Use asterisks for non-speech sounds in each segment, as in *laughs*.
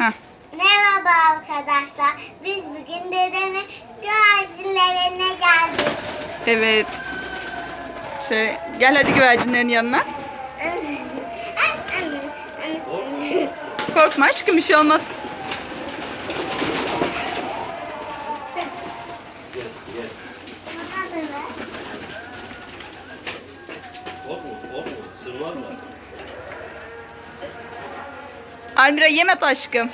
Heh. Merhaba arkadaşlar. Biz bugün dedemin güvercinlerine geldik. Evet. Şöyle, gel hadi güvercinlerin yanına. Korkma aşkım bir şey olmaz. Korkma, korkma. Sırlarlar. Almira yeme aşkım.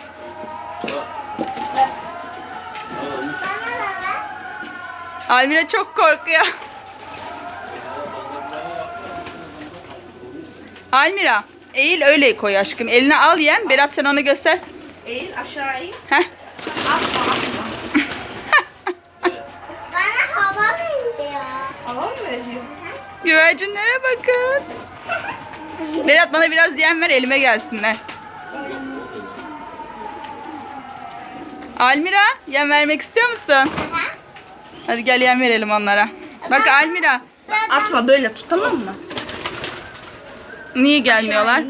Almira çok korkuyor. Almira eğil öyle koy aşkım. Eline al yem. Berat sen onu göster. Eğil aşağı in. Heh. Atma atma. Bana hava veriyor. Hava mı veriyor? Güvercinlere bakın. Berat bana biraz yem ver elime gelsinler. Almira yem vermek istiyor musun? Hadi gel yem verelim onlara. Bak Almira Atma böyle tut tamam mı? niye gelmiyorlar?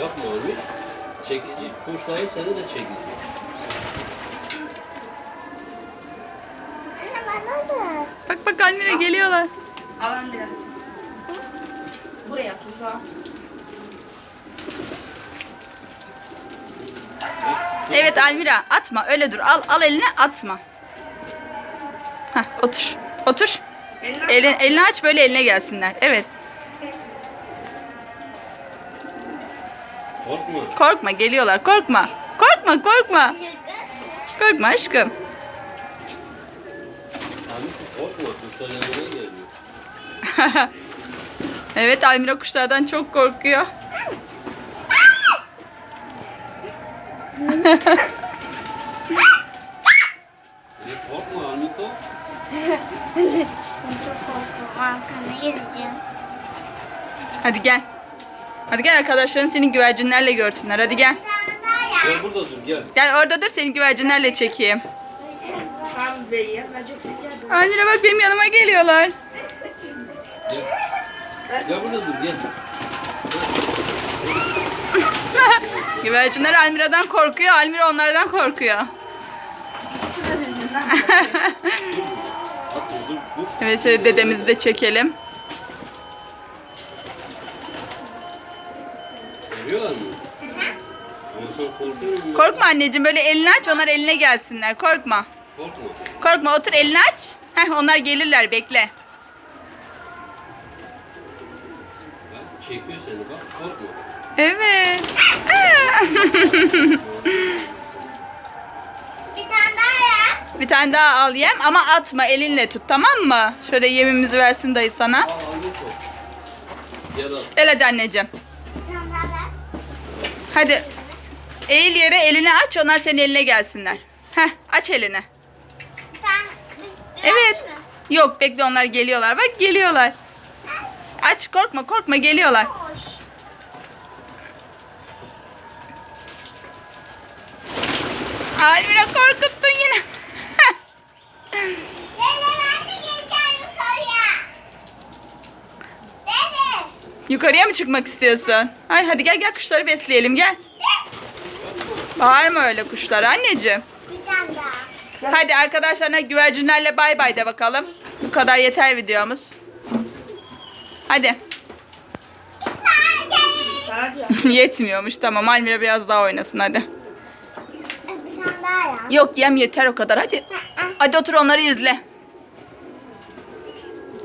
Yapma onu. Çekici kuşları seni de çekici. Bak bak Almira geliyorlar. Alan biraz. Buraya tuzağa. Evet Almira atma öyle dur. Al al eline atma. Hah otur. Otur. Elini Elin, elini aç böyle eline gelsinler. Evet. Korkma. Korkma geliyorlar. Korkma. Korkma korkma. Korkma aşkım. Abi korkma. Kuşlar yanına geliyor. *laughs* evet Almira kuşlardan çok korkuyor. Ne korkma Aniko. Çok korktum. Arkana gideceğim. Hadi gel. Hadi gel arkadaşların seni güvercinlerle görsünler. Hadi gel. Gel burada dur gel. Gel orada dur seni güvercinlerle çekeyim. Beyi. Almira bak benim yanıma geliyorlar. Gel. Gel burada dur gel. *laughs* Güvercinler Almira'dan korkuyor. Almira onlardan korkuyor. *laughs* Evet şöyle dedemizi de çekelim. Korkma anneciğim böyle elini aç onlar eline gelsinler. Korkma. Korkma. Korkma otur elini aç. Heh onlar gelirler bekle. Bak çekiyor seni bak korkma. Evet. Bir tane daha ya. Bir tane daha al yem ama atma elinle tut tamam mı? Şöyle yemimizi versin dayı sana. Aa Aniko. Gel al. El hadi anneciğim. Bir tane daha ver. Hadi. Eğil yere elini aç onlar senin eline gelsinler. Heh aç elini. Evet. Yok bekle onlar geliyorlar. Bak geliyorlar. Aç korkma korkma geliyorlar. Almira korkuttun yine. *laughs* Yukarıya. Mı çıkmak istiyorsun? Ay hadi gel gel kuşları besleyelim gel. Bağırma öyle kuşlar anneciğim. Hadi arkadaşlarına güvercinlerle bay bay de bakalım. Bu kadar yeter videomuz. Hadi. *laughs* Yetmiyormuş tamam Almira biraz daha oynasın hadi. Yok yem yeter o kadar hadi. Hadi otur onları izle.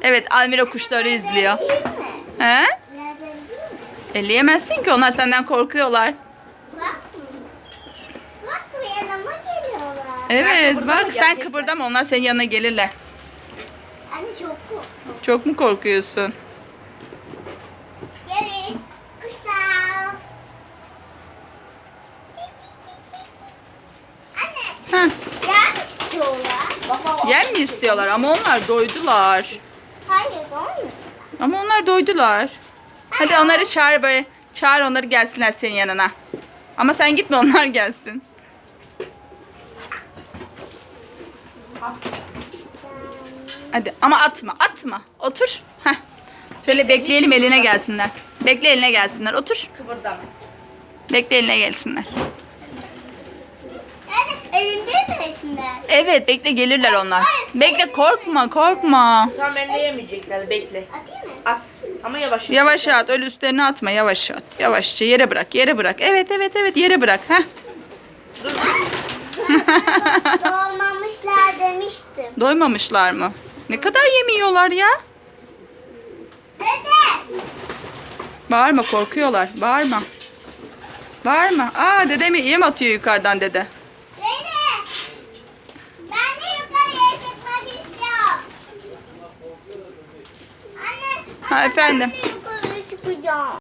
Evet Almira kuşları izliyor. He? Elleyemezsin ki onlar senden korkuyorlar. Bak. Evet bak sen kıpırdama onlar senin yanına gelirler. Anne çok mu korkuyorsun? Gelin. Kuşlar. Anne. Ha, Yer istiyorlar. Yer mi istiyorlar ama onlar doydular. Hayır olmuyor. Ama onlar doydular. Hadi onları çağır böyle. Çağır onları gelsinler senin yanına. Ama sen gitme onlar gelsin. Hadi ama atma atma. Otur. Heh. Şöyle bekleyelim eline gelsinler. Bekle eline gelsinler. Otur. Kıpırdama. Bekle eline gelsinler. Elimde mi resimler? Evet bekle gelirler onlar. Bekle korkma korkma. Tamam ben de yemeyecekler. Bekle. Atayım mı? At. Ama yavaş. Yavaş at öyle üstlerine atma yavaş at. Yavaşça yere bırak yere bırak. Evet evet evet yere bırak. Heh. Doğmamışlar demiştim. Doymamışlar mı? Ne kadar yemiyorlar ya? Dede. Bağırma korkuyorlar. Bağırma. Bağırma. Aa dede mi yem atıyor yukarıdan dede. Dede. Ben de yukarıya çıkmak istiyorum. Anne. Ha, anne, efendim. Ben de yukarıya çıkacağım.